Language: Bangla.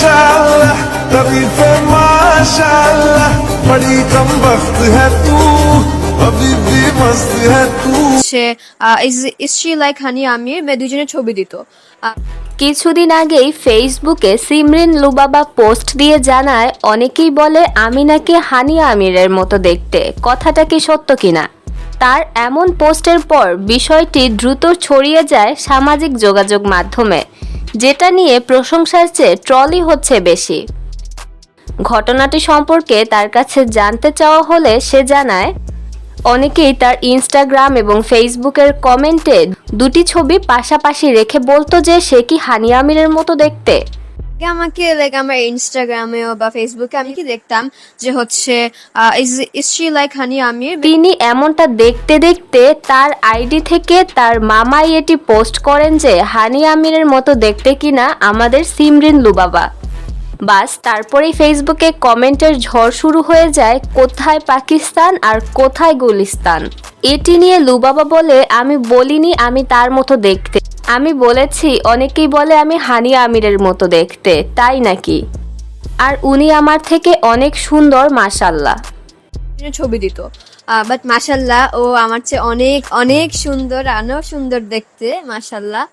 माशाल्लाह तरीफे माशाल्लाह बड़ी कम वक्त है तू अभी भी मस्त है तू হচ্ছে is she like honey Aamir মেয়ে দুজনের ছবি দিত আহ, কিছুদিন আগেই ফেসবুকে সিমরিন লুবাবা পোস্ট দিয়ে জানায় অনেকেই বলে আমি নাকি হানিয়া আমিরের মতো দেখতে কথাটা কি সত্য কিনা তার এমন পোস্টের পর বিষয়টি দ্রুত ছড়িয়ে যায় সামাজিক যোগাযোগ মাধ্যমে যেটা নিয়ে প্রশংসার চেয়ে ট্রলি হচ্ছে বেশি। ঘটনাটি সম্পর্কে তার কাছে জানতে চাওয়া হলে সে জানায়, অনেকেই তার ইনস্টাগ্রাম এবং ফেসবুকের কমেন্টে দুটি ছবি পাশাপাশি রেখে বলতো যে সে কি হানিয়ামিরের মতো দেখতে। আগে আমাকে লাইক আমার ইনস্টাগ্রামেও বা ফেসবুকে আমি কি দেখতাম যে হচ্ছে is she like honey Amir তিনি এমনটা দেখতে দেখতে তার আইডি থেকে তার মামাই এটি পোস্ট করেন যে, হানি আমিরের মতো দেখতে কিনা আমাদের সিমরিন লুবাবা? বাস, তারপরেই ফেসবুকে কমেন্টের ঝড় শুরু হয়ে যায়, কোথায় পাকিস্তান আর কোথায় গুলিস্তান? এটি নিয়ে লুবাবা বলে, আমি বলিনি আমি তার মতো দেখতে। আমি বলেছি, অনেকেই বলে আমি হানিয়া আমিরের মতো দেখতে, তাই নাকি? আর উনি আমার থেকে অনেক সুন্দর মাসাল্লাহ ছবি দিত। বাট মাসাল্লাহ ও আমার চেয়ে অনেক অনেক সুন্দর আনো সুন্দর দেখতে মাসাল্লাহ